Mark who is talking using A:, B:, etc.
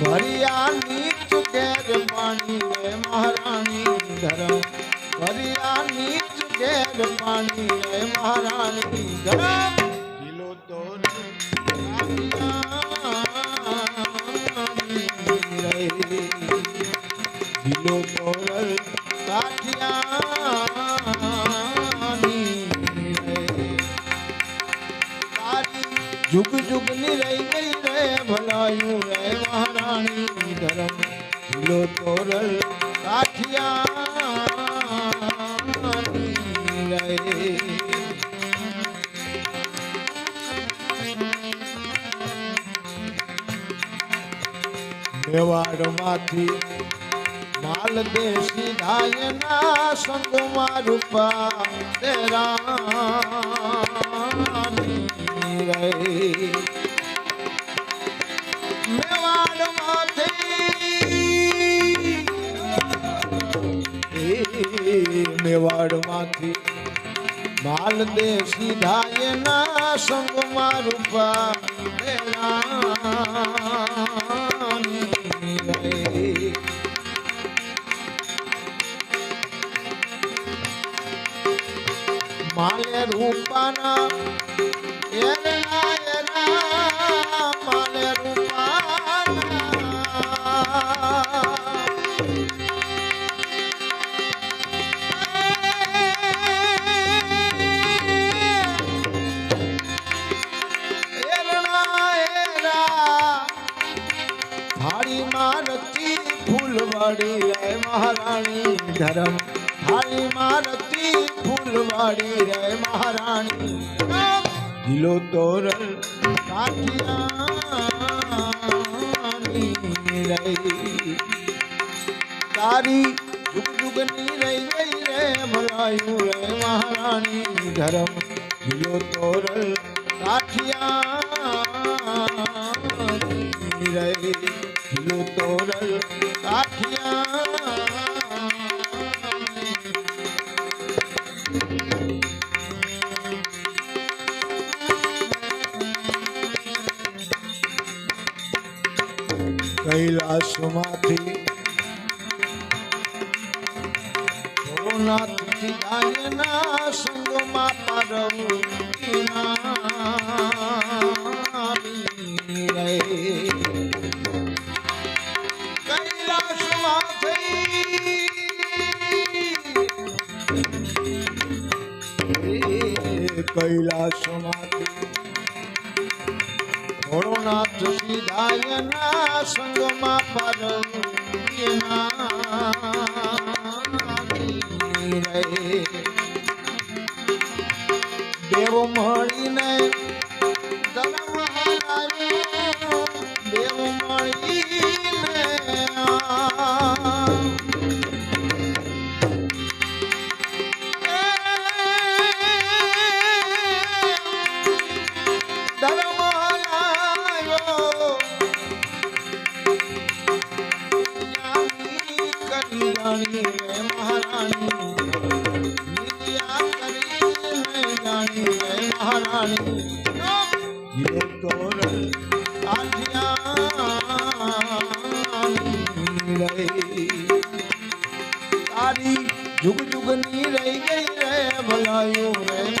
A: ભરિયા નીચ ઘેર પાણી રે મહારાણી ધરમ ભરિયા નીચ ઘેર પાણી રે મહારાણી ધરમ દિલો તો દિલો તોરલ કાઠિયાની જુગ જુગની રહી ગઈ. રે ભલાયું રે મહારાણી ધરમ લો તોરલ કાઠિયા રે મેવાડમાંથી માલ દેશી ધાયના સંગમાં રૂપા તેરા માંથી માલ દેશી ધાયના સંગમાં રૂપા માલે રૂપાના માલે ફૂલવાડી રે મહારાણી, ધરમ થાળીમાં મારતી ફૂલવાડી રે મહારાણી. દિલો તોરલ કાઠિયાની રે તારી જુગ જુગની રહી ગઈ રે ભલાયું રે મહારાણી, ધરમ દિલો તોરલ કાઠિયાની રે ગીલો તોરલ કાઠિયા કૈલાસમાંથી ભોળાનાથથી ગાયના સંગમાં પાર્વતીનારી કૈલાસમાંથી ભોળોનાથ સીધાયના સંગમાં રે દેવ મળીને જાણી રે મહારાણી વિદ્યા કરીને જાણી રે મહારાણી હિરે તોર રે તારી જુગ જુગની રહી ગઈ રે ભલાયું રે